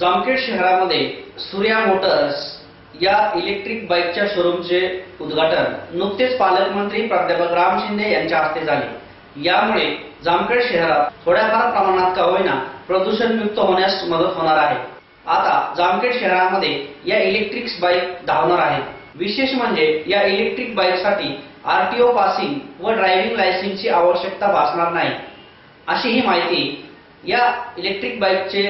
जामखेड शहरामध्ये सूर्या मोटर्स या इलेक्ट्रिक बाईकच्या शोरूमचे उद्घाटन. नुकतेच पालकमंत्री प्राध्यापक राम शिंदे यांच्या हस्ते झाले. यामुळे जामखेड शहरात थोड्याफार प्रमाणात का होईना प्रदूषणमुक्त होण्यास मदत होणार आहे. आता जामखेड शहरामध्ये या इलेक्ट्रिक बाईक धावणार आहेत विशेष म्हणजे या इलेक्ट्रिक बाईकसाठी आरटीओ पासिंग व ड्रायव्हिंग लायसन्सची आवश्यकता भासणार नाही. अशी ही माहिती या इलेक्ट्रिक बाईकचे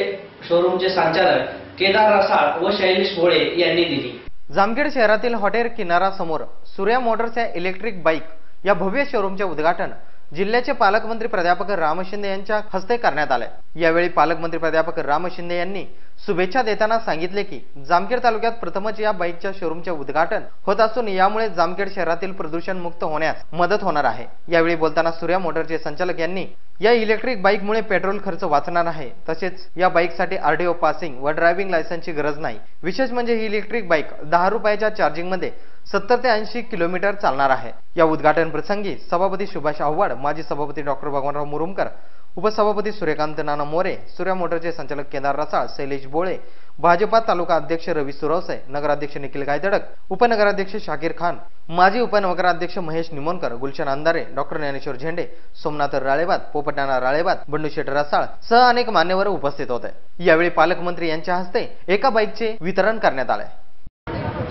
शोरूमचे संचालक केदार रसाळ व शैलेश होळे यांनी दिली. जामखेड शहरातील हॉटेल किनारा समोर सूर्या मोटर्स या इलेक्ट्रिक बाईक या भव्य शोरूमचे उद्घाटन जिल्ह्याचे पालकमंत्री प्राध्यापक राम शिंदे यांच्या हस्ते करण्यात आले यावेळी पालकमंत्री प्राध्यापक राम शिंदे यांनी शुभेच्छा देताना सांगितले की जामखेड तालुक्यात प्रथमच या बाईकच्या शोरूमचे उद्घाटन होत असून यामुळे जामखेड शहरातील प्रदूषण मुक्त होण्यास मदत होणार आहे. यावेळी बोलताना सूर्या मोटरचे संचालक यांनी या इलेक्ट्रिक बाईकमुळे पेट्रोल खर्च वाचणार आहे तसेच या बाईकसाठी आरडीओ पासिंग व ड्रायव्हिंग लायसन्सची गरज नाही. विशेष म्हणजे ही इलेक्ट्रिक बाईक दहा रुपयाच्या चार्जिंगमध्ये सत्तर ते ऐंशी किलोमीटर चालणार आहे. या उद्घाटन प्रसंगी सभापती सुभाष आव्हाड माजी सभापती डॉक्टर भगवानराव मुरुमकर उपसभापती सूर्यकांत नाना मोरे सूर्या मोटरचे संचालक केदार रसाळ शैलेश बोळे भाजपा तालुका अध्यक्ष रवी सुरवसे नगराध्यक्ष निखिल गायदडक उपनगराध्यक्ष शाकीर खान माजी उपनगराध्यक्ष महेश निमोनकर गुलशन अंधारे डॉक्टर ज्ञानेश्वर झेंडे सोमनाथ राळेबाद पोपटाना राळेबाद बंडूशेठ रसाळ सह अनेक मान्यवर उपस्थित होते. यावेळी पालकमंत्री यांच्या हस्ते एका बाईकचे वितरण करण्यात आले.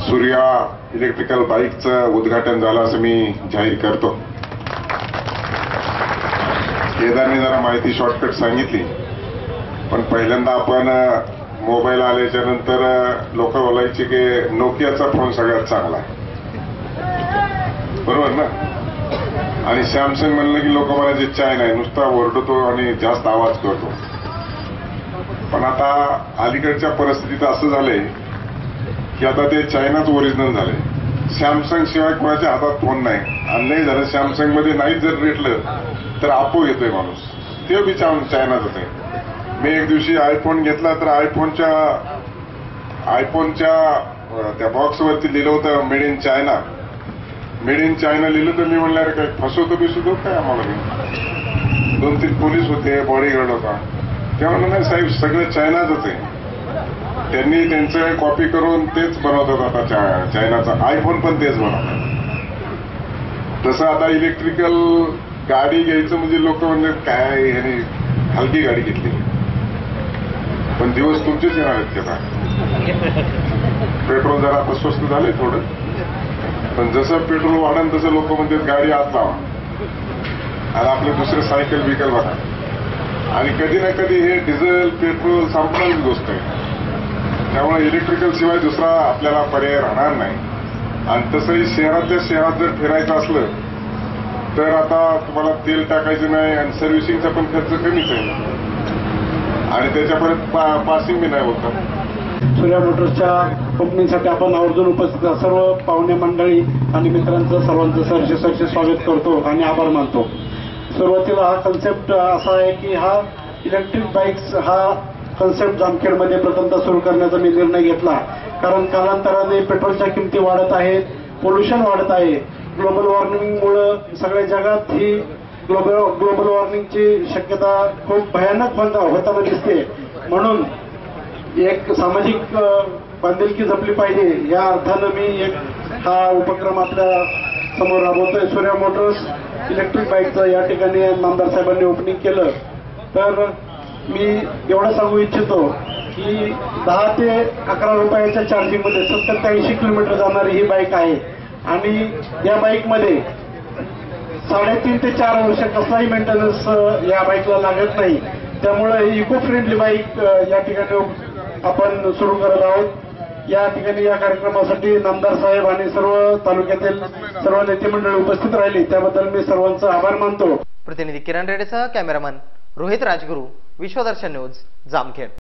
सूर्या इलेक्ट्रिकल बाईकचं उद्घाटन झालं असं मी जाहीर करतो. केदारने जरा माहिती शॉर्टकट सांगितली. पण पहिल्यांदा आपण मोबाईल आल्याच्यानंतर लोक बोलायचे की नोकियाचा फोन सगळ्यात चांगला आहे. बरोबर ना? आणि सॅमसंग म्हणलं की लोक म्हणायचे चायना आहे नुसता ओरडतो आणि जास्त आवाज करतो. पण आता अलीकडच्या परिस्थितीत असं झालंय की आता ते चायनाच ओरिजिनल झाले सॅमसंग शिवाय कोणाच्या हातात फोन नाही. आणि नाही झालं सॅमसंगमध्ये नाही जर रेटलं तर आपो येतोय माणूस. ते बी चायनाच आहे. मी एक दिवशी आयफोन घेतला तर आयफोनच्या आयफोनच्या त्या बॉक्सवरती लिहिलं होतं made in China made in China लिहिलं तर मी म्हणलं अरे काय फसवतो बिसवतो काय आम्हाला मी दोन तीन पोलीस होते बॉडीगार्ड होता. तेव्हा म्हणलं नाही साहेब सगळं चायनाच होते त्यांनी त्यांचं कॉपी करून तेच बनवतात आता चायनाचा. आयफोन पण तेच बनवतात. तसं आता इलेक्ट्रिकल गाडी घ्यायचं म्हणजे लोक म्हणजे काय ह्याने हलकी गाडी घेतली. पण दिवस तुमचेच येणार आहेत त्याचा. पेट्रोल जरा आता स्वस्त झाले थोडं. पण जसं पेट्रोल वाढन तसं लोक म्हणजे गाडी आत लावा. आणि आपले दुसरे सायकल बिकल बघा. आणि कधी ना कधी हे डिझेल पेट्रोल संपणारीच गोष्ट आहे. त्यामुळे इलेक्ट्रिकल शिवाय दुसरा आपल्याला पर्याय राहणार नाही. आणि तसंही शहरातल्या शहरात जर फिरायचं असलं तर आता तुम्हाला तेल टाकायचं नाही आणि सर्व्हिसिंगचा पण खर्च कमीच आहे. आणि त्याच्यापर्यंत पा, पासिंग बी नाही होतं. सूर्या मोटर्सच्या कंपनीसाठी आपण आवर्जून उपस्थित सर्व पाहुणे मंडळी आणि मित्रांचं सर्वांचं सरसे सरसे स्वागत करतो आणि आभार मानतो. सुरुवातीला हा कन्सेप्ट असा आहे की हा इलेक्ट्रिक बाईक्स हा कन्सेप्ट जामखेडमध्ये प्रथमतः सुरू करण्याचा मी निर्णय घेतला. कारण कालांतराने पेट्रोलच्या किमती वाढत आहेत पोल्युशन वाढत आहे. ग्लोबल वॉर्मिंगमुळं सगळ्या जगात ही ग्लोबल ग्लोबल वॉर्मिंगची शक्यता खूप भयानक होताना दिसते. म्हणून एक सामाजिक बांधिलकी जपली पाहिजे. या अर्थानं मी एक हा उपक्रम आपल्यासमोर राबवतोय. सूर्या मोटर्स इलेक्ट्रिक बाईकचं या ठिकाणी आमदार साहेबांनी ओपनिंग केलं. तर मी एवढं सांगू इच्छितो की दहा ते अकरा रुपयाच्या चार्जिंगमध्ये सत्तर ते ऐंशी किलोमीटर जाणारी ही बाईक आहे. आणि या बाईकमध्ये साडेतीन ते चार वर्ष कसलाही मेंटेनन्स या बाईकला लागत नाही. त्यामुळे ही इको फ्रेंडली बाईक या ठिकाणी आपण सुरू करत आहोत. या ठिकाणी या कार्यक्रमासाठी नामदार साहेब आणि सर्व तालुक्यातील सर्व नेते मंडळी उपस्थित राहिली. त्याबद्दल मी सर्वांचा आभार मानतो. प्रतिनिधी किरण रेडेसह कॅमेरामन रोहित राजगुरू. विश्वदर्शन न्यूज जामखेड.